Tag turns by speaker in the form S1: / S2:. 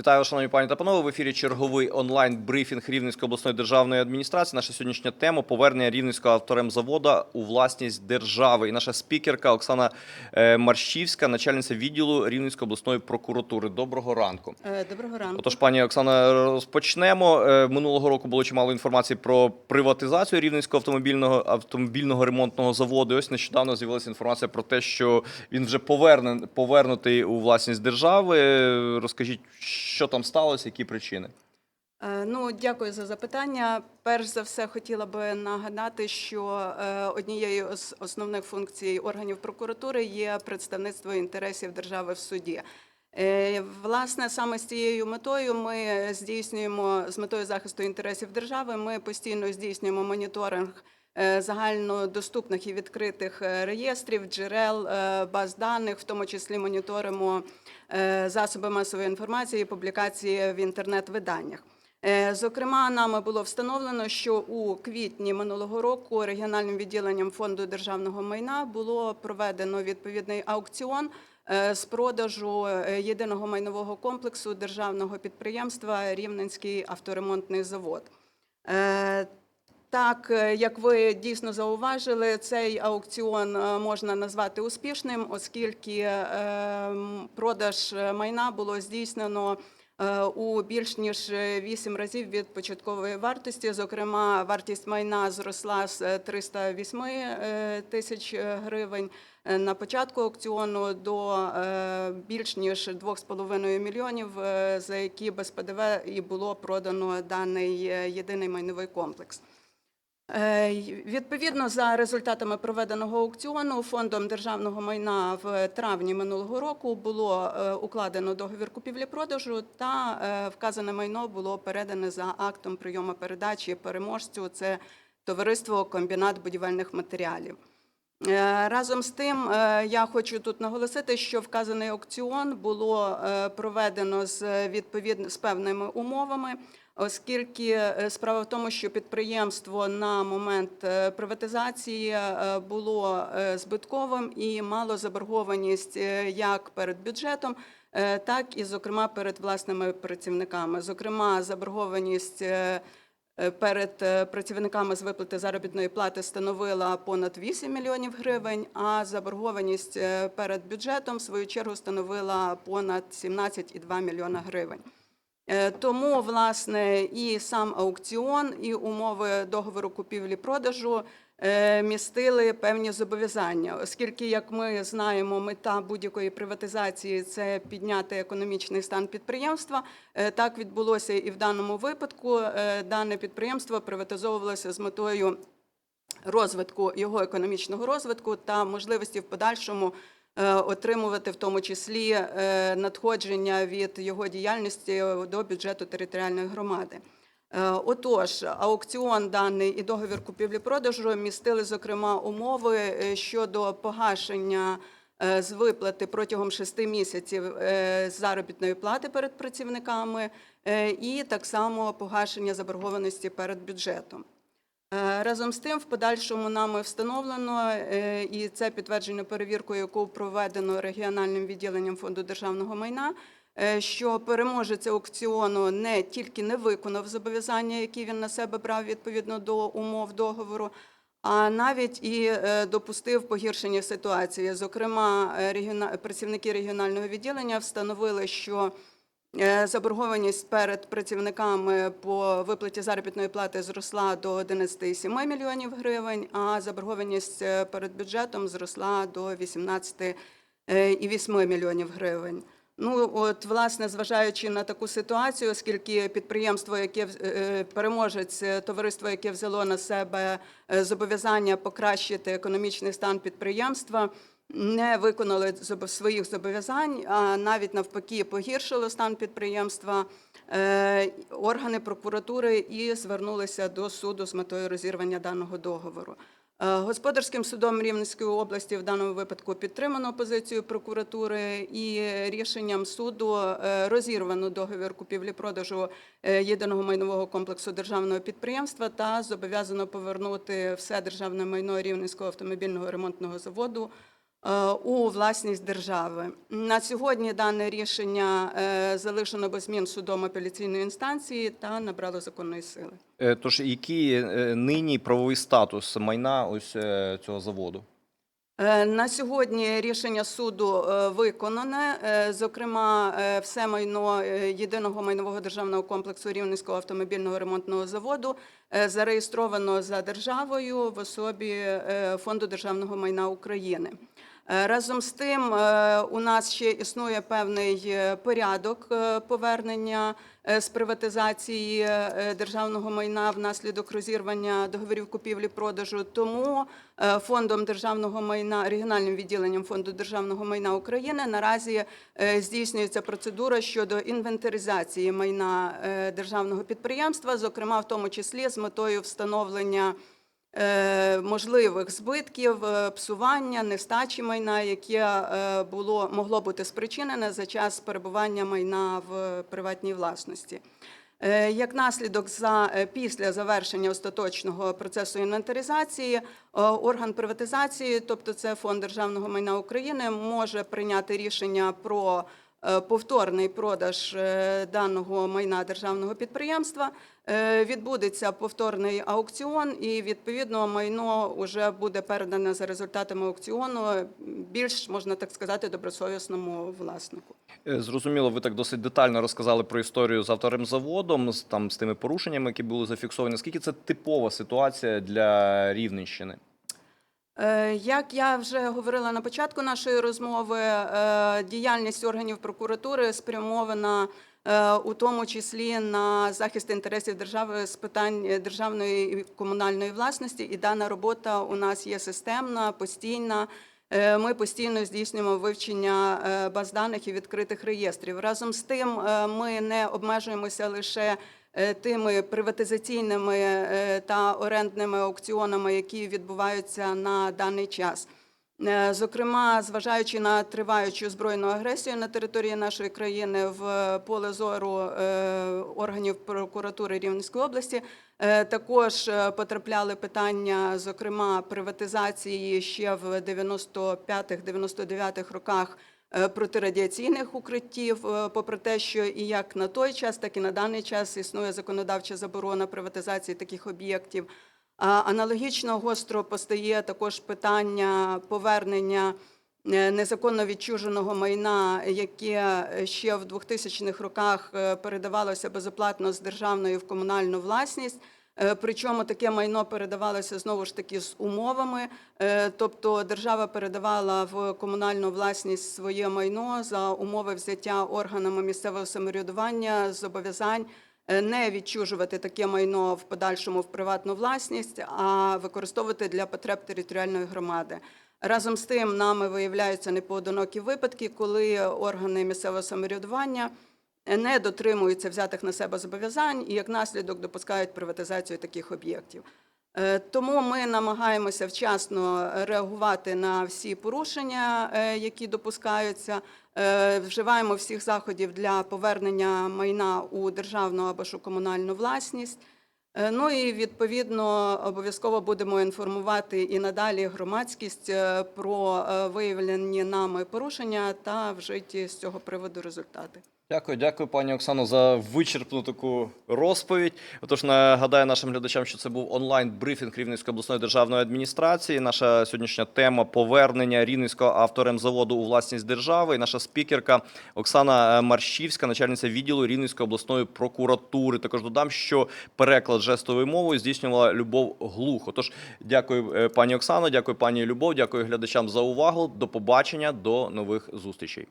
S1: Вітаю, шановні пані та панове. В ефірі черговий онлайн брифінг Рівненської обласної державної адміністрації. Наша сьогоднішня тема повернення рівненського авторемзавода у власність держави. І наша спікерка Оксана е, Марщівська, начальниця відділу Рівненської обласної прокуратури. Доброго ранку.
S2: Е, Доброго ранку.
S1: Отож, пані Оксана, розпочнемо. Е, Минулого року було чимало інформації про приватизацію рівненського автомобільного автомобільного ремонтного заводу. І ось нещодавно з'явилася інформація про те, що він вже поверне, повернутий у власність держави. Розкажіть, що там сталося, які причини?
S2: Е, Ну, дякую за запитання. Перш за все, хотіла би нагадати, що е, однією з основних функцій органів прокуратури є представництво інтересів держави в суді. Е, Власне, саме з цією метою ми здійснюємо з метою захисту інтересів держави. Ми постійно здійснюємо моніторинг загальнодоступних і відкритих е, реєстрів, джерел, е, баз даних, в тому числі моніторимо е, засоби масової інформації, і публікації в інтернет-виданнях. Е, Зокрема, нами було встановлено, що у квітні минулого року регіональним відділенням фонду державного майна було проведено відповідний аукціон е, з продажу е, єдиного майнового комплексу державного підприємства Рівненський авторемонтний завод. Так, е, як ви дійсно зауважили, цей аукціон е, можна назвати успішним, оскільки е, продаж майна було здійснено у більш ніж 8 разів від початкової вартості. Зокрема, вартість майна зросла з е, 308 е, тисяч гривень на початку аукціону до більш ніж 2,5 мільйонів, за які без ПДВ і було продано даний єдиний майновий комплекс. Е, Відповідно за результатами проведеного аукціону фондом державного майна в травні минулого року було е, укладено договір купівлі-продажу та е, вказане майно було передане за актом прийому передачі переможцю. Це товариство комбінат будівельних матеріалів. Разом з тим, я хочу тут наголосити, що вказаний аукціон було проведено з відповідно з певними умовами, оскільки е, справа в тому, що підприємство на момент е, приватизації е, було збитковим і мало заборгованість як перед бюджетом, так і, зокрема, перед власними працівниками. Зокрема, заборгованість. перед працівниками з виплати заробітної плати становила понад 8 мільйонів гривень, а заборгованість перед бюджетом в свою чергу становила понад 17,2 мільйона гривень. Е, Тому, власне, і сам аукціон, і умови договору купівлі-продажу е, містили певні зобов'язання, оскільки, як ми знаємо, мета будь-якої приватизації це підняти економічний стан підприємства. Е, Так відбулося і в даному випадку. Дане підприємство приватизовувалося з метою розвитку його економічного розвитку та можливості в подальшому отримувати в тому числі е, надходження від його діяльності до бюджету територіальної громади. Е, Отож, аукціон даний і договір купівлі-продажу містили зокрема умови е, щодо погашення е, з виплати протягом шести місяців е, заробітної плати перед працівниками е, і так само погашення заборгованості перед бюджетом. Е, Разом з тим, в подальшому нами встановлено, е, і це підтверджено перевіркою, яку проведено регіональним відділенням фонду державного майна, е, що переможець аукціону не тільки не виконав зобов'язання, які він на себе брав відповідно до умов договору, а навіть і допустив погіршення ситуації. Зокрема, працівники регіонального відділення встановили, що Заборгованість перед працівниками по виплаті заробітної плати зросла до 11,7 мільйонів гривень, а заборгованість е, перед бюджетом зросла до 18,8 мільйонів гривень. Ну, от, власне, зважаючи на таку ситуацію, оскільки підприємство, яке е, переможець, е, товариство, яке взяло на себе е, зобов'язання покращити економічний стан підприємства, не виконали своїх зобов'язань, а навіть навпаки погіршило стан підприємства. Е, Органи прокуратури і звернулися до суду з метою розірвання даного договору. Е, Господарським судом Рівненської області в даному випадку підтримано позицію прокуратури і рішенням суду е, розірвано договір купівлі-продажу єдиного майнового комплексу державного підприємства та зобов'язано повернути все державне майно Рівненського автомобільного ремонтного заводу у власність держави. На сьогодні дане рішення е, залишено без змін судом апеляційної інстанції та набрало законної сили.
S1: Е, Тож, який е, нині правовий статус майна ось е, цього заводу?
S2: Е, На сьогодні рішення суду е, виконане. Е, Зокрема, е, все майно е, єдиного майнового державного комплексу Рівненського автомобільного ремонтного заводу е, зареєстровано за державою в особі е, Фонду державного майна України. Е, Разом з тим, е, у нас ще існує певний е, порядок повернення з приватизації державного майна внаслідок розірвання договорів купівлі-продажу. Тому фондом державного майна, регіональним відділенням фонду державного майна України наразі здійснюється процедура щодо інвентаризації майна державного підприємства, зокрема в тому числі з метою встановлення можливих збитків, е, псування, нестачі майна, яке е, було могло бути спричинене за час перебування майна в приватній власності. Е, Як наслідок, за е, після завершення остаточного процесу інвентаризації, е, орган приватизації, тобто це фонд державного майна України, може прийняти рішення про е, повторний продаж е, даного майна державного підприємства. Е, Відбудеться повторний аукціон, і відповідно майно вже буде передане за результатами аукціону більш можна так сказати добросовісному власнику.
S1: Е, Зрозуміло, ви так досить детально розказали про історію з авторемзаводом, з там з тими порушеннями, які були зафіксовані. Наскільки це типова ситуація для Рівненщини?
S2: Е, Як я вже говорила на початку нашої розмови, діяльність органів прокуратури спрямована у тому числі на захист інтересів держави з питань е, державної і комунальної власності, і дана робота у нас є системна, постійна. Е, Ми постійно здійснюємо вивчення е, баз даних і відкритих реєстрів. Разом з тим, е, ми не обмежуємося лише е, тими приватизаційними е, та орендними аукціонами, які відбуваються на даний час. Е, Зокрема, зважаючи на триваючу збройну агресію на території нашої країни в поле зору е, органів прокуратури Рівненської області, е, також потрапляли питання, зокрема приватизації ще в 95-99 роках протирадіаційних укриттів, попри те, що і як на той час, так і на даний час існує законодавча заборона приватизації таких об'єктів. Аналогічно гостро постає також питання повернення е, незаконно відчуженого майна, яке ще в 2000-х роках е, передавалося безоплатно з державної в комунальну власність. Е, Причому таке майно передавалося знову ж таки з умовами, тобто держава передавала в комунальну власність своє майно за умови взяття органами місцевого самоврядування зобов'язань не відчужувати таке майно в подальшому в приватну власність, а використовувати для потреб територіальної громади. Разом з тим, нами виявляються непоодинокі випадки, коли органи місцевого самоврядування не дотримуються взятих на себе зобов'язань і як наслідок допускають приватизацію таких об'єктів. Е, Тому ми намагаємося вчасно реагувати на всі порушення, е, які допускаються. Е, Вживаємо всіх заходів для повернення майна у державну або ж у комунальну власність. Ну і відповідно обов'язково будемо інформувати і надалі громадськість про виявлені нами порушення та вжиті з цього приводу результати.
S1: Дякую, дякую, пані Оксано, за вичерпну таку розповідь. Отож, нагадаю нашим глядачам, що це був онлайн-брифінг Рівненської обласної державної адміністрації. Наша сьогоднішня тема повернення Рівненського авторемзаводу у власність держави. І наша спікерка Оксана е, Марщівська, начальниця відділу Рівненської обласної прокуратури. Також додам, що переклад жестовою мовою здійснювала Любов Глухо. Тож дякую, е, пані Оксано, дякую, пані Любов, дякую глядачам за увагу. До побачення, до нових зустрічей.